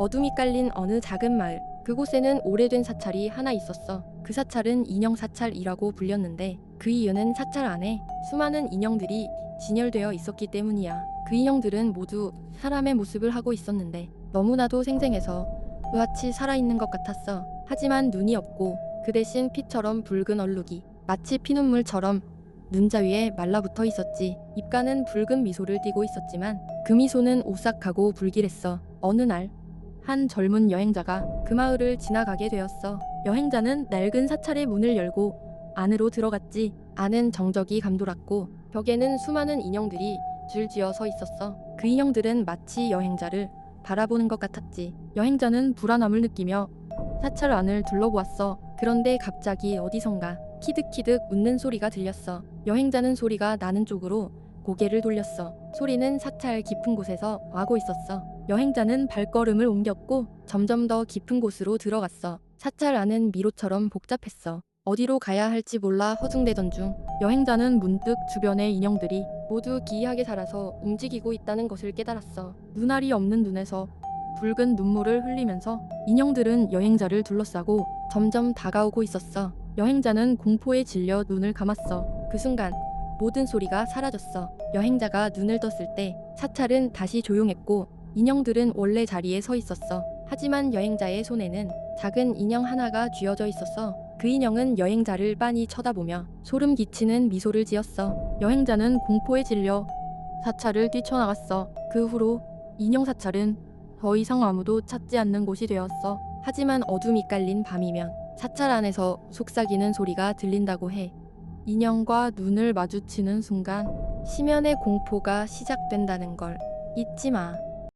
어둠이 깔린 어느 작은 마을. 그곳에는 오래된 사찰이 하나 있었어. 그 사찰은 인형 사찰이라고 불렸는데 그 이유는 사찰 안에 수많은 인형들이 진열되어 있었기 때문이야. 그 인형들은 모두 사람의 모습을 하고 있었는데 너무나도 생생해서 의아치 살아있는 것 같았어. 하지만 눈이 없고 그 대신 피처럼 붉은 얼룩이 마치 피눈물처럼 눈자 위에 말라붙어 있었지. 입가는 붉은 미소를 띠고 있었지만 그 미소는 오싹하고 불길했어. 어느 날 한 젊은 여행자가 그 마을을 지나가게 되었어. 여행자는 낡은 사찰의 문을 열고 안으로 들어갔지. 안은 정적이 감돌았고 벽에는 수많은 인형들이 줄지어 서 있었어. 그 인형들은 마치 여행자를 바라보는 것 같았지. 여행자는 불안함을 느끼며 사찰 안을 둘러보았어. 그런데 갑자기 어디선가 키득키득 웃는 소리가 들렸어. 여행자는 소리가 나는 쪽으로 고개를 돌렸어. 소리는 사찰 깊은 곳에서 와고 있었어. 여행자는 발걸음을 옮겼고 점점 더 깊은 곳으로 들어갔어. 사찰 안은 미로처럼 복잡했어. 어디로 가야 할지 몰라 허둥대던 중 여행자는 문득 주변의 인형들이 모두 기이하게 살아서 움직이고 있다는 것을 깨달았어. 눈알이 없는 눈에서 붉은 눈물을 흘리면서 인형들은 여행자를 둘러싸고 점점 다가오고 있었어. 여행자는 공포에 질려 눈을 감았어. 그 순간 모든 소리가 사라졌어. 여행자가 눈을 떴을 때 사찰은 다시 조용했고 인형들은 원래 자리에 서 있었어. 하지만 여행자의 손에는 작은 인형 하나가 쥐어져 있었어. 그 인형은 여행자를 빤히 쳐다보며 소름 끼치는 미소를 지었어. 여행자는 공포에 질려 사찰을 뛰쳐나갔어. 그 후로 인형 사찰은 더 이상 아무도 찾지 않는 곳이 되었어. 하지만 어둠이 깔린 밤이면 사찰 안에서 속삭이는 소리가 들린다고 해. 인형과 눈을 마주치는 순간 심연의 공포가 시작된다는 걸 잊지 마.